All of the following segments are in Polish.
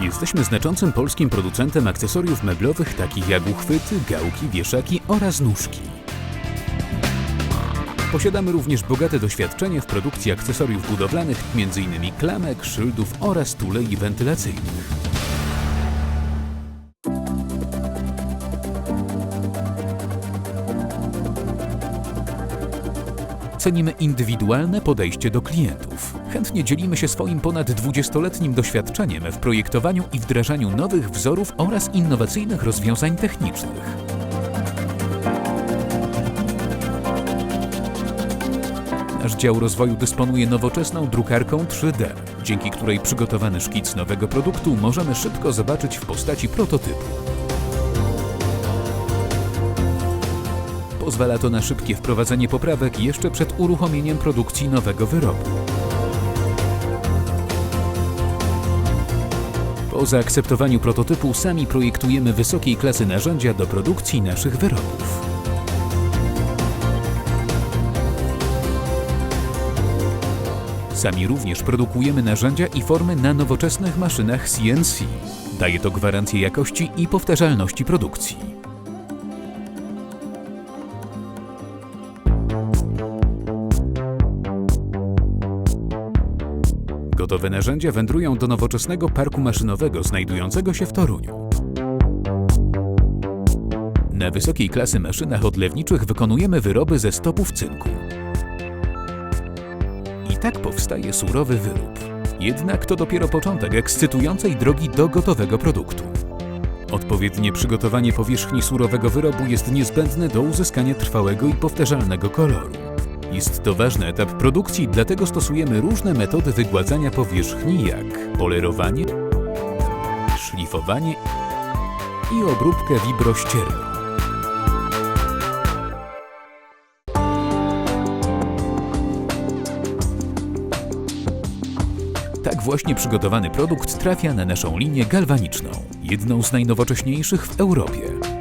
Jesteśmy znaczącym polskim producentem akcesoriów meblowych takich jak uchwyty, gałki, wieszaki oraz nóżki. Posiadamy również bogate doświadczenie w produkcji akcesoriów budowlanych, m.in. klamek, szyldów oraz tulei wentylacyjnych. Cenimy indywidualne podejście do klientów. Chętnie dzielimy się swoim ponad 20-letnim doświadczeniem w projektowaniu i wdrażaniu nowych wzorów oraz innowacyjnych rozwiązań technicznych. Nasz dział rozwoju dysponuje nowoczesną drukarką 3D, dzięki której przygotowany szkic nowego produktu możemy szybko zobaczyć w postaci prototypu. Pozwala to na szybkie wprowadzenie poprawek jeszcze przed uruchomieniem produkcji nowego wyrobu. Po zaakceptowaniu prototypu sami projektujemy wysokiej klasy narzędzia do produkcji naszych wyrobów. Sami również produkujemy narzędzia i formy na nowoczesnych maszynach CNC. Daje to gwarancję jakości i powtarzalności produkcji. Gotowe narzędzia wędrują do nowoczesnego parku maszynowego znajdującego się w Toruniu. Na wysokiej klasy maszynach odlewniczych wykonujemy wyroby ze stopów cynku. I tak powstaje surowy wyrób. Jednak to dopiero początek ekscytującej drogi do gotowego produktu. Odpowiednie przygotowanie powierzchni surowego wyrobu jest niezbędne do uzyskania trwałego i powtarzalnego koloru. Jest to ważny etap produkcji, dlatego stosujemy różne metody wygładzania powierzchni, jak polerowanie, szlifowanie i obróbkę wibrościerną. Tak właśnie przygotowany produkt trafia na naszą linię galwaniczną, jedną z najnowocześniejszych w Europie.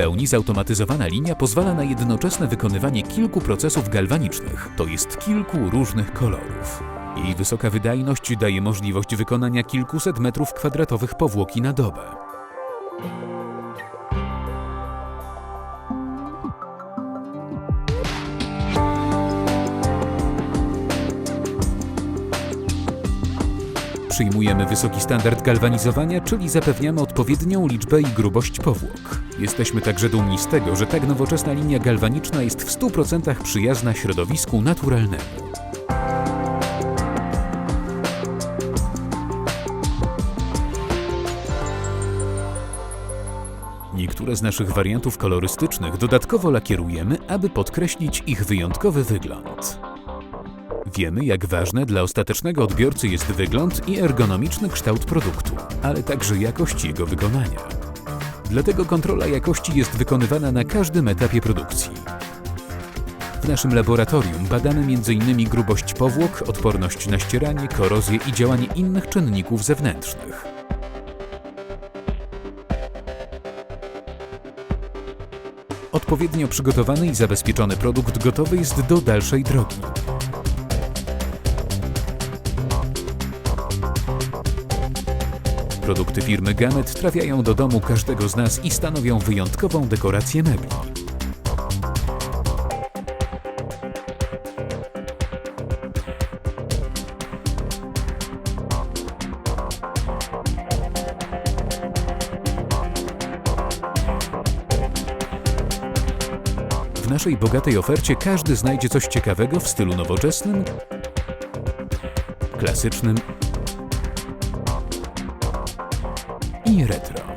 Pełni zautomatyzowana linia pozwala na jednoczesne wykonywanie kilku procesów galwanicznych, to jest kilku różnych kolorów. Jej wysoka wydajność daje możliwość wykonania kilkuset metrów kwadratowych powłoki na dobę. Przyjmujemy wysoki standard galwanizowania, czyli zapewniamy odpowiednią liczbę i grubość powłok. Jesteśmy także dumni z tego, że tak nowoczesna linia galwaniczna jest w 100% przyjazna środowisku naturalnemu. Niektóre z naszych wariantów kolorystycznych dodatkowo lakierujemy, aby podkreślić ich wyjątkowy wygląd. Wiemy, jak ważne dla ostatecznego odbiorcy jest wygląd i ergonomiczny kształt produktu, ale także jakość jego wykonania. Dlatego kontrola jakości jest wykonywana na każdym etapie produkcji. W naszym laboratorium badamy m.in. grubość powłok, odporność na ścieranie, korozję i działanie innych czynników zewnętrznych. Odpowiednio przygotowany i zabezpieczony produkt gotowy jest do dalszej drogi. Produkty firmy Gamet trafiają do domu każdego z nas i stanowią wyjątkową dekorację mebli. W naszej bogatej ofercie każdy znajdzie coś ciekawego w stylu nowoczesnym, klasycznym i retro.